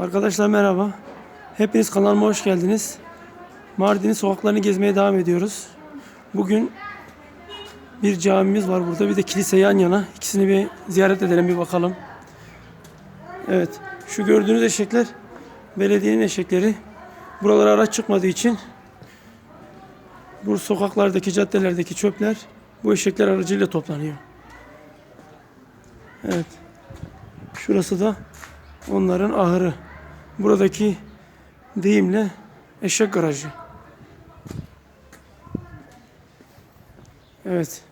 Arkadaşlar merhaba. Hepiniz kanalıma hoş geldiniz. Mardin'in sokaklarını gezmeye devam ediyoruz. Bugün bir camimiz var burada. Bir de kilise yan yana. İkisini bir ziyaret edelim bir bakalım. Evet. Şu gördüğünüz eşekler belediyenin eşekleri. Buralara araç çıkmadığı için bu sokaklardaki, caddelerdeki çöpler bu eşekler aracıyla toplanıyor. Evet. Şurası da onların ahırı. Buradaki deyimle eşek garajı. Evet.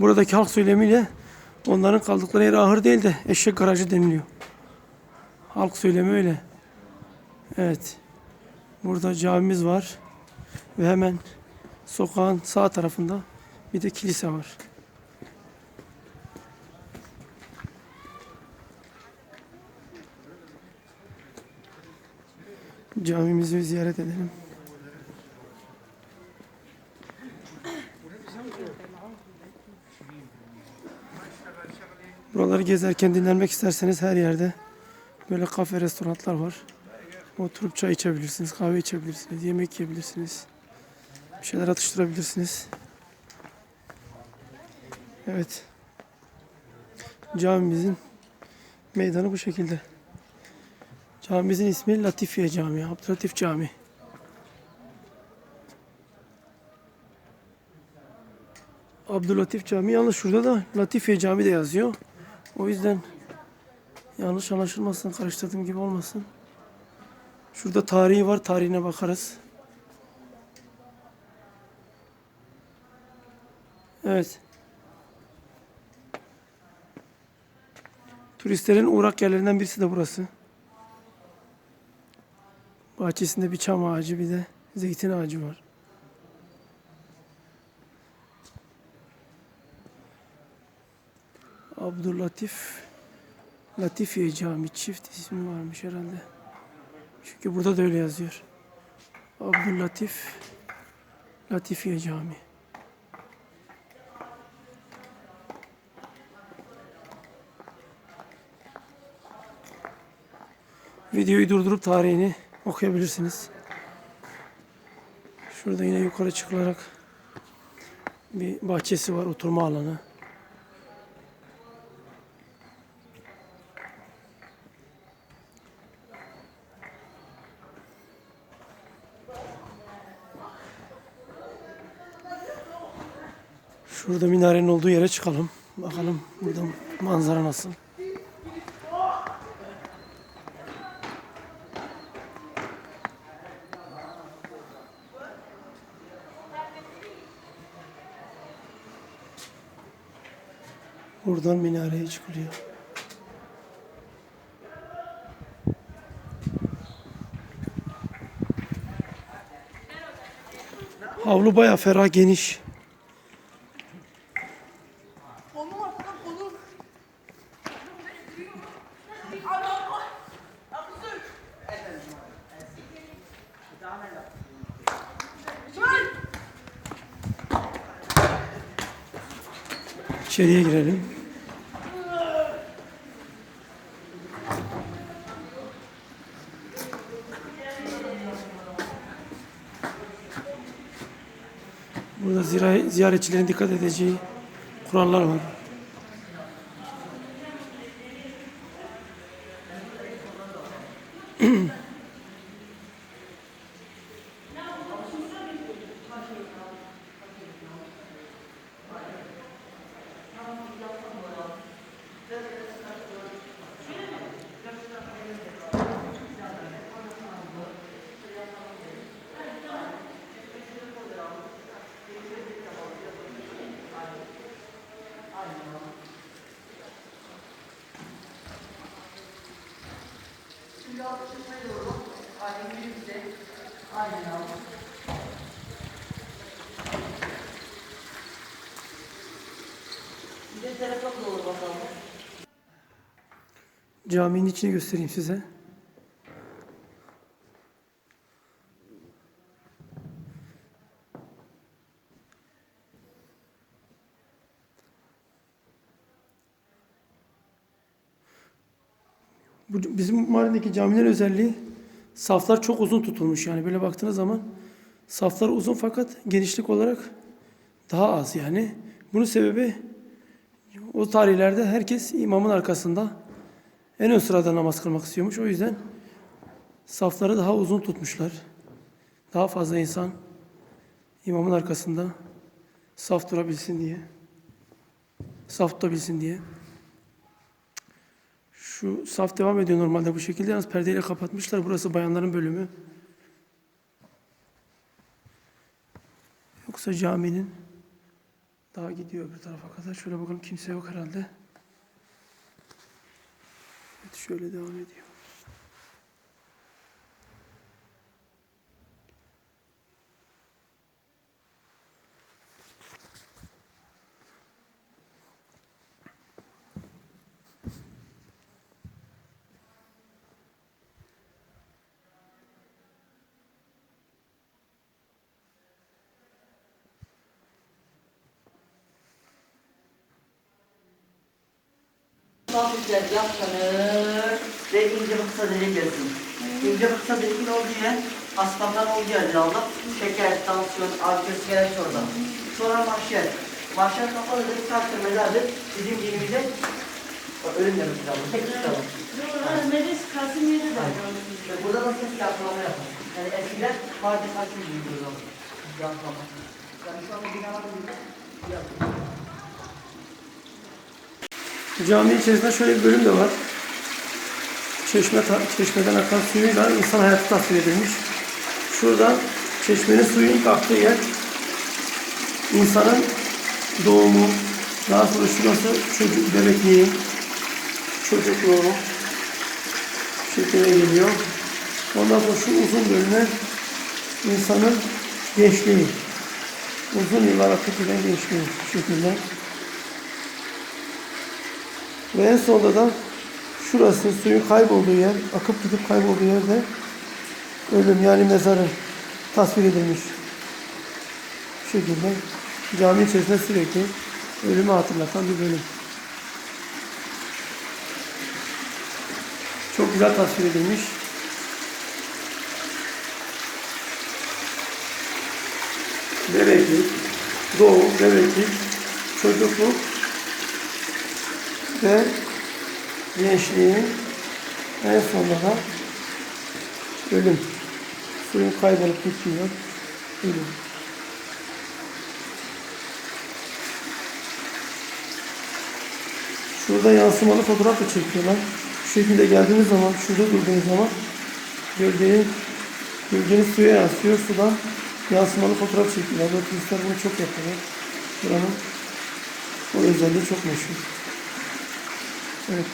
Buradaki halk söylemiyle onların kaldıkları yer ahır değil de eşek garajı deniliyor. Halk söylemi öyle. Evet. Burada camimiz var. Ve hemen sokağın sağ tarafında bir de kilise var. Camimizi ziyaret edelim. Buraları gezerken dinlenmek isterseniz her yerde böyle kafe, restoranlar var. Oturup çay içebilirsiniz, kahve içebilirsiniz, yemek yiyebilirsiniz. Bir şeyler atıştırabilirsiniz. Evet. Camimizin meydanı bu şekilde. Camimizin ismi Latifiye Camii, Abdülatif Camii. Abdülatif Camii yalnız şurada da Latifiye Camii de yazıyor. O yüzden yanlış anlaşılmasın, karıştırdığım gibi olmasın. Şurada tarihi var, tarihine bakarız. Evet. Turistlerin uğrak yerlerinden birisi de burası. Bahçesinde bir çam ağacı bir de zeytin ağacı var. Abdüllatif Latifiye Camii çift ismi varmış herhalde. Çünkü burada da öyle yazıyor. Abdüllatif Latifiye Camii. Videoyu durdurup tarihini okuyabilirsiniz. Şurada yine yukarı çıkılarak bir bahçesi var, oturma alanı. Şurada minarenin olduğu yere çıkalım. Bakalım burada manzara nasıl. Buradan minareye çıkılıyor. Havlu bayağı ferah geniş. İçeriye girelim. Burada zira- ziyaretçilerin dikkat edeceği kurallar var. Caminin içini göstereyim size. Bu bizim Mardin'deki camilerin özelliği saflar çok uzun tutulmuş yani böyle baktığınız zaman saflar uzun fakat genişlik olarak daha az yani. Bunun sebebi o tarihlerde herkes imamın arkasında en ön sırada namaz kılmak istiyormuş. O yüzden safları daha uzun tutmuşlar. Daha fazla insan imamın arkasında saf durabilsin diye. Saf tutabilsin diye. Şu saf devam ediyor normalde bu şekilde. Yalnız perdeyle kapatmışlar. Burası bayanların bölümü. Yoksa caminin daha gidiyor bir tarafa kadar. Şöyle bakalım kimse yok herhalde. Evet şöyle devam ediyor. Sabitler yaşlanır ve ince ve kısa delik gelsin. İnce ve kısa delikin olduğu yer, hastalıktan olduğu yerdir Allah. Şeker, tansiyon, alkol, sigara orada. Sonra mahşer. Mahşer kapalıdır, kalpte mezardır. Bizim dinimizde ölüm demek lazım. Tek tutalım. Meclis Kasım yedi de. Ve burada nasıl bir yaslama yapar? Yani eskiden parti kaçmış gibi duruyor. Yaslama. Yani şu anda binaların bir yaslama. Cami içerisinde şöyle bir bölüm de var. Çeşme, çeşmeden akan suyuyla insan hayatı tasvir edilmiş. Şurada çeşmenin suyun aktığı yer insanın doğumu, daha sonra şurası çocuk bebekliği, çocukluğu şekline geliyor. Ondan sonra şu uzun bölüme insanın gençliği. Uzun yıllar akıp giden gençliği şekilde. Ve en sonunda da şurası suyun kaybolduğu yer, akıp gidip kaybolduğu yerde ölüm yani mezarı tasvir edilmiş. Bu şekilde cami içerisinde sürekli ölümü hatırlatan bir bölüm. Çok güzel tasvir edilmiş. Bebeklik, doğum, bebeklik, çocukluk, ve gençliğin en sonunda da ölüm. Suyun kaybolup gitmiyor. Ölüm. Şurada yansımalı fotoğraf da çekiyorlar. Şu şekilde geldiğiniz zaman, şurada durduğunuz zaman gölgeyi, gölgeniz suya yansıyor. Sudan yansımalı fotoğraf çekiyorlar. Turistler bunu çok yapıyorlar. Buranın o özelliği çok meşhur. Evet.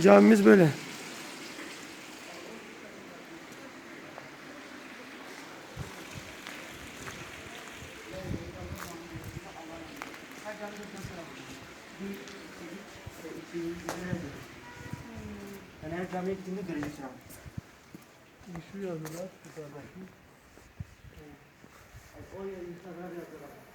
Camimiz böyle. Yani her camiye gittiğinde göreceksin abi. Şu yazılar, yukarıdaki. O insanlar yazıyorlar.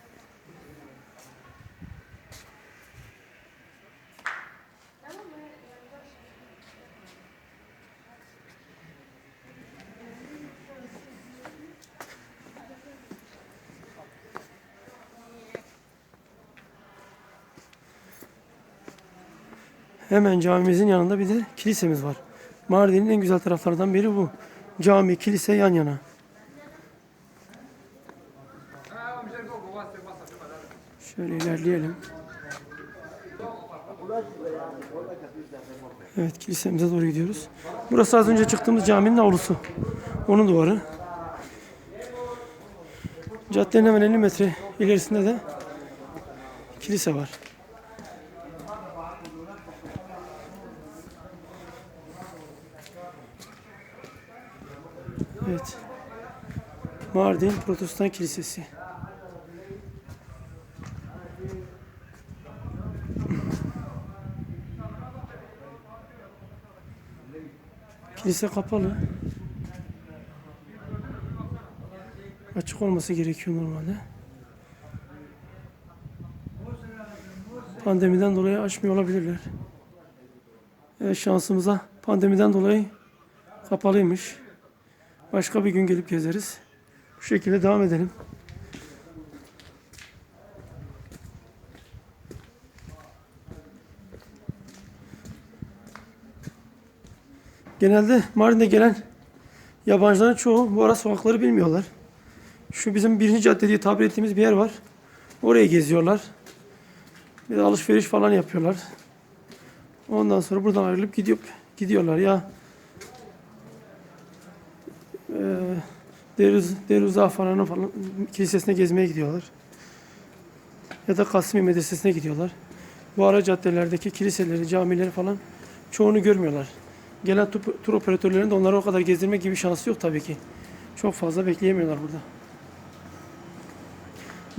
Hemen camimizin yanında bir de kilisemiz var. Mardin'in en güzel taraflarından biri bu. Cami, kilise yan yana. Şöyle ilerleyelim. Evet kilisemize doğru gidiyoruz. Burası az önce çıktığımız caminin avlusu. Onun duvarı. Caddenin hemen 50 metre ilerisinde de kilise var. Evet. Mardin Protestan Kilisesi. Kilise kapalı. Açık olması gerekiyor normalde. Pandemiden dolayı açmıyor olabilirler. Evet, şansımıza pandemiden dolayı kapalıymış. Başka bir gün gelip gezeriz. Bu şekilde devam edelim. Genelde Mardin'de gelen yabancıların çoğu bu ara sokakları bilmiyorlar. Şu bizim birinci cadde diye tabir ettiğimiz bir yer var. Oraya geziyorlar. Bir de alışveriş falan yapıyorlar. Ondan sonra buradan ayrılıp gidiyor, gidiyorlar ya. E, Deruz, Deruzağ falan falan kilisesine gezmeye gidiyorlar. Ya da Kasimi Medresesi'ne gidiyorlar. Bu ara caddelerdeki kiliseleri, camileri falan çoğunu görmüyorlar. Gelen tur, tur operatörlerinin de onları o kadar gezdirme gibi şansı yok tabii ki. Çok fazla bekleyemiyorlar burada.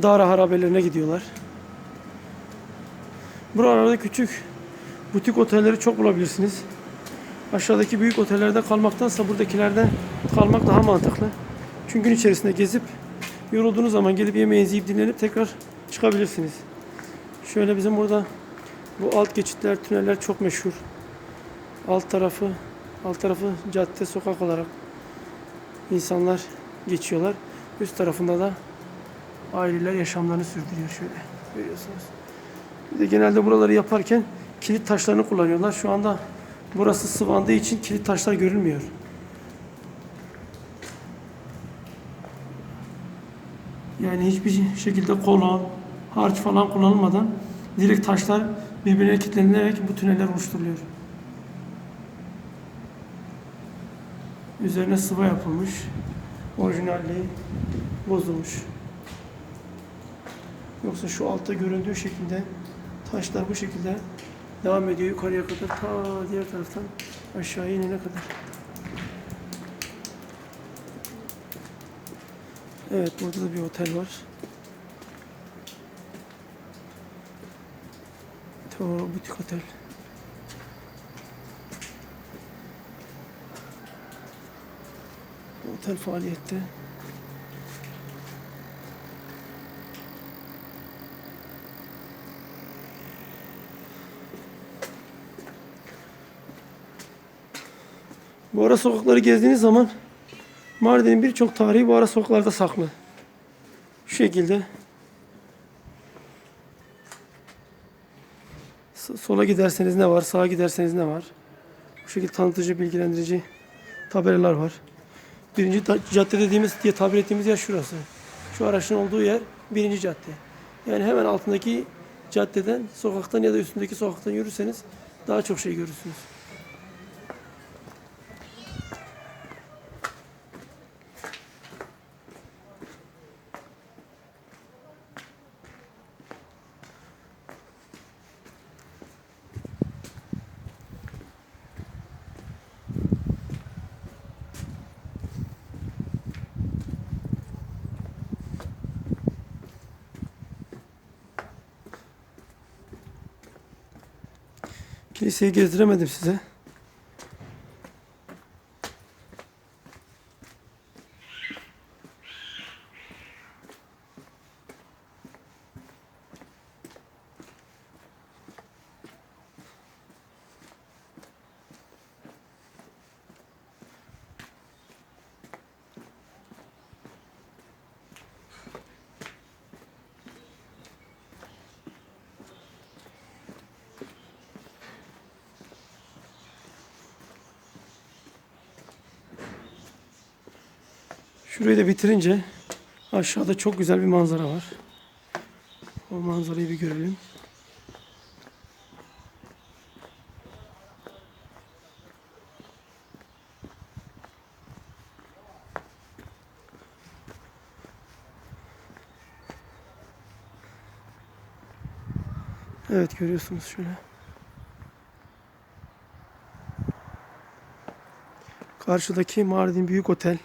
Dağra harabelerine gidiyorlar. Buralarda küçük butik otelleri çok bulabilirsiniz. Aşağıdaki büyük otellerde kalmaktansa buradakilerde kalmak daha mantıklı. Çünkü gün içerisinde gezip yorulduğunuz zaman gelip yemeğinizi yiyip dinlenip tekrar çıkabilirsiniz. Şöyle bizim burada bu alt geçitler, tüneller çok meşhur. Alt tarafı, alt tarafı cadde, sokak olarak insanlar geçiyorlar. Üst tarafında da aileler yaşamlarını sürdürüyor şöyle. Görüyorsunuz. Bir de genelde buraları yaparken kilit taşlarını kullanıyorlar. Şu anda burası sıvandığı için kilit taşlar görülmüyor. Yani hiçbir şekilde kolon, harç falan kullanılmadan direkt taşlar birbirine kilitlenerek bu tüneller oluşturuluyor. Üzerine sıva yapılmış. Orijinalliği bozulmuş. Yoksa şu altta göründüğü şekilde taşlar bu şekilde devam ediyor yukarıya kadar ta diğer taraftan aşağıya inene kadar. Evet burada da bir otel var. Toro Butik Otel. Otel faaliyette. Bu ara sokakları gezdiğiniz zaman Mardin'in birçok tarihi bu ara sokaklarda saklı. Şu şekilde. Sola giderseniz ne var, sağa giderseniz ne var. Bu şekilde tanıtıcı, bilgilendirici tabelalar var. Birinci cadde dediğimiz diye tabir ettiğimiz yer şurası. Şu araçın olduğu yer birinci cadde. Yani hemen altındaki caddeden, sokaktan ya da üstündeki sokaktan yürürseniz daha çok şey görürsünüz. Kiliseyi gezdiremedim size. Şurayı da bitirince aşağıda çok güzel bir manzara var. O manzarayı bir görelim. Evet görüyorsunuz şöyle. Karşıdaki Mardin Büyük Otel.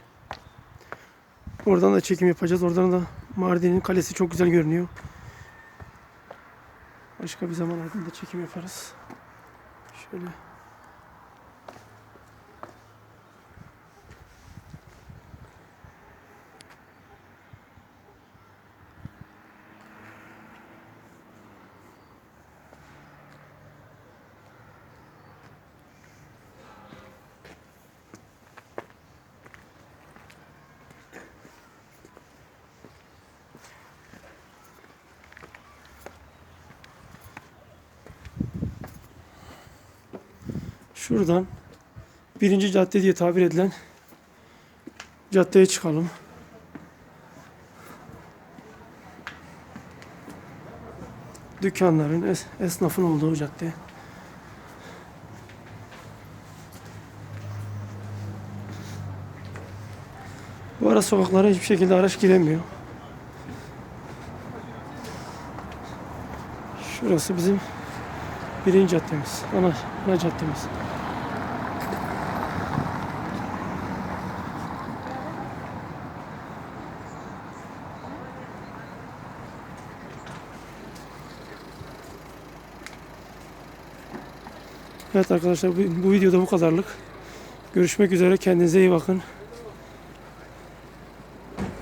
Oradan da çekim yapacağız. Oradan da Mardin'in kalesi çok güzel görünüyor. Başka bir zaman oradan da çekim yaparız. Şöyle. Şuradan birinci cadde diye tabir edilen caddeye çıkalım. Dükkanların, es- esnafın olduğu cadde. Bu ara sokaklara hiçbir şekilde araç giremiyor. Şurası bizim birinci caddemiz. Ana, ana caddemiz. Evet arkadaşlar bu, bu videoda bu kadarlık. Görüşmek üzere kendinize iyi bakın.